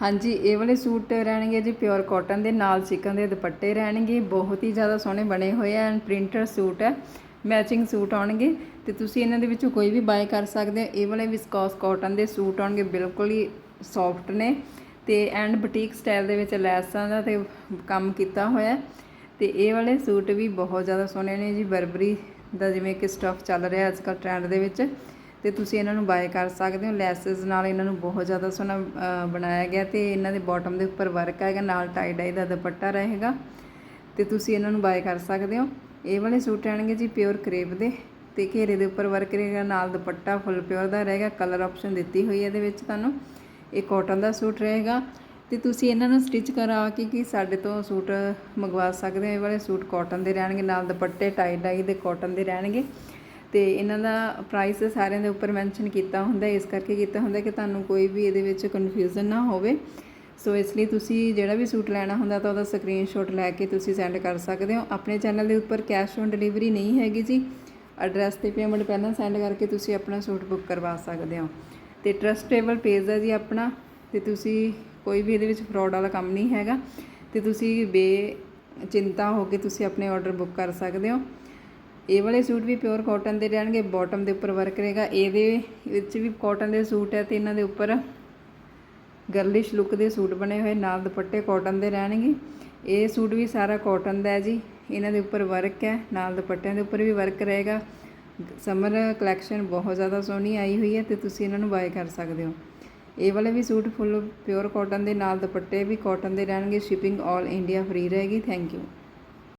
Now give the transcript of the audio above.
ਹਾਂਜੀ, ਇਹ ਵਾਲੇ ਸੂਟ ਰਹਿਣਗੇ ਜੀ ਪਿਓਰ ਕਾਟਨ ਦੇ, ਨਾਲ ਚਿਕਨ ਦੇ ਦੁਪੱਟੇ ਰਹਿਣਗੇ, ਬਹੁਤ ਹੀ ਜ਼ਿਆਦਾ ਸੋਹਣੇ ਬਣੇ ਹੋਏ ਆ ਐਂਡ ਪ੍ਰਿੰਟਰ ਸੂਟ ਹੈ ਮੈਚਿੰਗ ਸੂਟ ਆਉਣਗੇ, ਤੇ ਤੁਸੀਂ ਇਹਨਾਂ ਦੇ ਵਿੱਚੋਂ ਕੋਈ ਵੀ ਬਾਏ ਕਰ ਸਕਦੇ ਹੋ, ਇਹ ਵਾਲੇ ਵਿਸਕੋਸ ਕਾਟਨ ਦੇ ਸੂਟ ਆਉਣਗੇ, ਬਿਲਕੁਲ ਹੀ ਸੌਫਟ ਨੇ, ਤੇ ਐਂਡ ਬੁਟੀਕ ਸਟਾਈਲ ਦੇ ਵਿੱਚ ਲੈਸਾਂ ਦਾ ਤੇ ਕੰਮ ਕੀਤਾ ਹੋਇਆ ਹੈ। ਤੇ ਇਹ ਵਾਲੇ ਸੂਟ ਵੀ ਬਹੁਤ ਜ਼ਿਆਦਾ ਸੋਹਣੇ ਨੇ ਜੀ ਬਰਬਰੀ ਦਾ ਜਿਵੇਂ ਕਿ ਸਟਫ ਚੱਲ ਰਿਹਾ ਅੱਜ ਕੱਲ੍ਹ ਟ੍ਰੈਂਡ ਦੇ ਵਿੱਚ ਅਤੇ ਤੁਸੀਂ ਇਹਨਾਂ ਨੂੰ ਬਾਏ ਕਰ ਸਕਦੇ ਹੋ। ਲੈਸਸ ਨਾਲ ਇਹਨਾਂ ਨੂੰ ਬਹੁਤ ਜ਼ਿਆਦਾ ਸੋਹਣਾ ਬਣਾਇਆ ਗਿਆ ਅਤੇ ਇਹਨਾਂ ਦੇ ਬਾਟਮ ਦੇ ਉੱਪਰ ਵਰਕ ਆਏਗਾ ਨਾਲ ਟਾਈ ਡਾਈ ਦਾ ਦੁਪੱਟਾ ਰਹੇਗਾ। ਅਤੇ ਤੁਸੀਂ ਇਹਨਾਂ ਨੂੰ ਬਾਏ ਕਰ ਸਕਦੇ ਹੋ। ਇਹ ਵਾਲੇ ਸੂਟ ਰਹਿਣਗੇ ਜੀ ਪਿਓਰ ਕਰੇਪ ਦੇ ਤੇ ਘੇਰੇ ਦੇ ਉੱਪਰ ਵਰਕ ਰਹੇਗਾ, ਨਾਲ ਦੁਪੱਟਾ ਫੁੱਲ ਪਿਓਰ ਦਾ ਰਹੇਗਾ। ਕਲਰ ਆਪਸ਼ਨ ਦਿੱਤੀ ਹੋਈ ਹੈ ਇਹਦੇ ਵਿੱਚ ਤੁਹਾਨੂੰ। ਇਹ ਕਾਟਨ ਦਾ ਸੂਟ ਰਹੇਗਾ। ਤੇ ਤੁਸੀਂ ਇਹਨਾਂ ਨੂੰ ਸਟਿਚ ਕਰਾ ਕੇ ਕਿ ਸਾਡੇ ਤੋਂ ਸੂਟ ਮੰਗਵਾ ਸਕਦੇ ਹੋ। ਇਹ ਵਾਲੇ ਸੂਟ ਕਾਟਨ ਦੇ ਰਹਿਣਗੇ, ਨਾਲ ਦੁਪੱਟੇ ਟਾਈ ਡਾਈ ਦੇ ਕਾਟਨ ਦੇ ਰਹਿਣਗੇ। ਤੇ ਇਹਨਾਂ ਦਾ ਪ੍ਰਾਈਸ ਸਾਰਿਆਂ ਦੇ ਉੱਪਰ ਮੈਂਸ਼ਨ ਕੀਤਾ ਹੁੰਦਾ ਇਸ ਕਰਕੇ ਕੀਤਾ ਹੁੰਦਾ ਕਿ ਤੁਹਾਨੂੰ ਕੋਈ ਵੀ ਇਹਦੇ ਵਿੱਚ ਕਨਫਿਊਜ਼ਨ ਨਾ ਹੋਵੇ। ਸੋ ਇਸ ਲਈ ਤੁਸੀਂ ਜਿਹੜਾ ਵੀ ਸੂਟ ਲੈਣਾ ਹੁੰਦਾ ਤਾਂ ਉਹਦਾ ਸਕਰੀਨਸ਼ਾਟ ਲੈ ਕੇ ਤੁਸੀਂ ਸੈਂਡ ਕਰ ਸਕਦੇ ਹੋ। ਆਪਣੇ ਚੈਨਲ ਦੇ ਉੱਪਰ ਕੈਸ਼ ਔਨ ਡਿਲੀਵਰੀ ਨਹੀਂ ਹੈਗੀ ਜੀ। ਐਡਰੈਸ ਤੇ ਪੇਮੈਂਟ ਪਹਿਲਾਂ ਸੈਂਡ ਕਰਕੇ ਤੁਸੀਂ ਆਪਣਾ ਸੂਟ ਬੁੱਕ ਕਰਵਾ ਸਕਦੇ ਹੋ। ਤੇ ਟਰਸਟੇਬਲ ਪੇਜ ਹੈ ਜੀ ਆਪਣਾ। ਤੇ ਤੁਸੀਂ ਕੋਈ ਵੀ ਇਹਦੇ ਵਿੱਚ ਫਰਾਡ ਵਾਲਾ ਕੰਮ ਨਹੀਂ ਹੈਗਾ। ਤੇ ਤੁਸੀਂ ਬੇ ਚਿੰਤਾ ਹੋ ਕੇ ਤੁਸੀਂ ਆਪਣੇ ਆਰਡਰ ਬੁੱਕ ਕਰ ਸਕਦੇ ਹੋ। ਇਹ ਵਾਲੇ ਸੂਟ ਵੀ ਪਿਓਰ ਕਾਟਨ ਦੇ ਰਹਿਣਗੇ ਬਾਟਮ ਦੇ ਉੱਪਰ ਵਰਕ ਰਹੇਗਾ। ਇਹਦੇ ਵਿੱਚ ਵੀ ਕਾਟਨ ਦੇ ਸੂਟ ਹੈ ਤੇ ਇਹਨਾਂ ਦੇ ਉੱਪਰ ਗਰਲਿਸ਼ ਲੁੱਕ ਦੇ ਸੂਟ ਬਣੇ ਹੋਏ, ਨਾਲ ਦੁਪੱਟੇ ਕਾਟਨ ਦੇ ਰਹਿਣਗੇ। ਇਹ ਸੂਟ ਵੀ ਸਾਰਾ ਕਾਟਨ ਦਾ ਹੈ ਜੀ। ਇਹਨਾਂ ਦੇ ਉੱਪਰ ਵਰਕ ਹੈ, ਨਾਲ ਦੁਪੱਟਿਆਂ ਦੇ ਉੱਪਰ ਵੀ ਵਰਕ ਰਹੇਗਾ। ਸਮਰ ਕਲੈਕਸ਼ਨ ਬਹੁਤ ਜ਼ਿਆਦਾ ਸੋਹਣੀ ਆਈ ਹੋਈ ਹੈ ਤੇ ਤੁਸੀਂ ਇਹਨਾਂ ਨੂੰ ਬਾਏ ਕਰ ਸਕਦੇ ਹੋ। ਇਹ ਵਾਲੇ ਵੀ ਸੂਟ ਫੁੱਲ ਪਿਓਰ ਕਾਟਨ ਦੇ, ਨਾਲ ਦੁਪੱਟੇ ਵੀ ਕਾਟਨ ਦੇ ਰਹਿਣਗੇ। ਸ਼ਿਪਿੰਗ 올 ਇੰਡੀਆ ਫ੍ਰੀ ਰਹੇਗੀ। Thank you